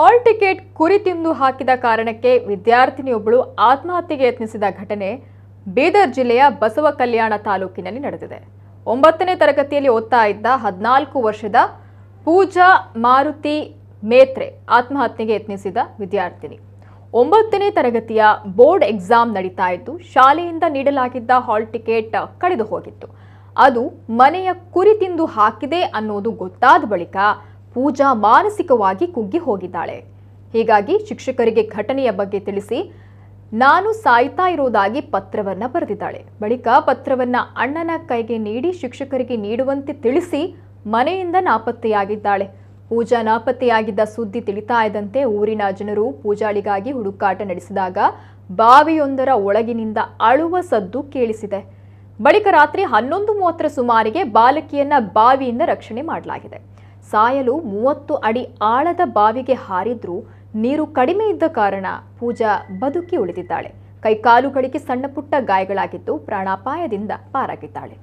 Hall ticket ಕುರಿ ತಿಂದು ಹಾಕಿದ ಕಾರಣಕ್ಕೆ ವಿದ್ಯಾರ್ಥಿನಿಯೊಬ್ಬಳು ಆತ್ಮಹತ್ಯೆಗೆ ಯತ್ನಿಸಿದ ಘಟನೆ ಬೀದರ್ ಜಿಲ್ಲೆಯ ಬಸವ ಕಲ್ಯಾಣ ತಾಲೂಕಿನಲ್ಲಿ ನಡೆದಿದೆ. ಒಂಬತ್ತನೇ ತರಗತಿಯಲ್ಲಿ ಓದ್ತಾ ಇದ್ದ ಹದಿನಾಲ್ಕು ವರ್ಷದ ಪೂಜಾ ಮಾರುತಿ ಮೇತ್ರೆ ಆತ್ಮಹತ್ಯೆಗೆ ಯತ್ನಿಸಿದ ವಿದ್ಯಾರ್ಥಿನಿ. ಒಂಬತ್ತನೇ ತರಗತಿಯ ಬೋರ್ಡ್ ಎಕ್ಸಾಮ್ ನಡೀತಾ ಇದ್ದು ಶಾಲೆಯಿಂದ ನೀಡಲಾಗಿದ್ದ ಹಾಲ್ ಟಿಕೆಟ್ ಕಳೆದು ಹೋಗಿತ್ತು ಅದು ಮನೆಯ ಕುರಿ ತಿಂದು ಹಾಕಿದೆ ಅನ್ನೋದು ಗೊತ್ತಾದ ಬಳಿಕ ಪೂಜಾ ಮಾನಸಿಕವಾಗಿ ಕುಗ್ಗಿ ಹೋಗಿದ್ದಾಳೆ. ಹೀಗಾಗಿ ಶಿಕ್ಷಕರಿಗೆ ಘಟನೆಯ ಬಗ್ಗೆ ತಿಳಿಸಿ, ನಾನು ಸಾಯ್ತಾ ಇರೋದಾಗಿ ಪತ್ರವನ್ನ ಬರೆದಿದ್ದಾಳೆ. ಬಳಿಕ ಪತ್ರವನ್ನ ಅಣ್ಣನ ಕೈಗೆ ನೀಡಿ ಶಿಕ್ಷಕರಿಗೆ ನೀಡುವಂತೆ ತಿಳಿಸಿ ಮನೆಯಿಂದ ನಾಪತ್ತೆಯಾಗಿದ್ದಾಳೆ. ಪೂಜಾ ನಾಪತ್ತೆಯಾಗಿದ್ದ ಸುದ್ದಿ ತಿಳಿತಾ ಇದ್ದಂತೆ ಊರಿನ ಜನರು ಪೂಜಾಳಿಗಾಗಿ ಹುಡುಕಾಟ ನಡೆಸಿದಾಗ ಬಾವಿಯೊಂದರ ಒಳಗಿನಿಂದ ಅಳುವ ಸದ್ದು ಕೇಳಿಸಿದೆ. ಬಳಿಕ ರಾತ್ರಿ ಹನ್ನೊಂದು ಮೂವತ್ತರ ಸುಮಾರಿಗೆ ಬಾಲಕಿಯನ್ನ ಬಾವಿಯಿಂದ ರಕ್ಷಣೆ ಮಾಡಲಾಗಿದೆ. ಸಾಯಲು ಮೂವತ್ತು ಅಡಿ ಆಳದ ಬಾವಿಗೆ ಹಾರಿದ್ರೂ ನೀರು ಕಡಿಮೆ ಇದ್ದ ಕಾರಣ ಪೂಜಾ ಬದುಕಿ ಉಳಿದಿದ್ದಾಳೆ. ಕೈಕಾಲುಗಳಿಗೆ ಸಣ್ಣ ಪುಟ್ಟ ಗಾಯಗಳಾಗಿದ್ದು ಪ್ರಾಣಾಪಾಯದಿಂದ ಪಾರಾಗಿದ್ದಾಳೆ.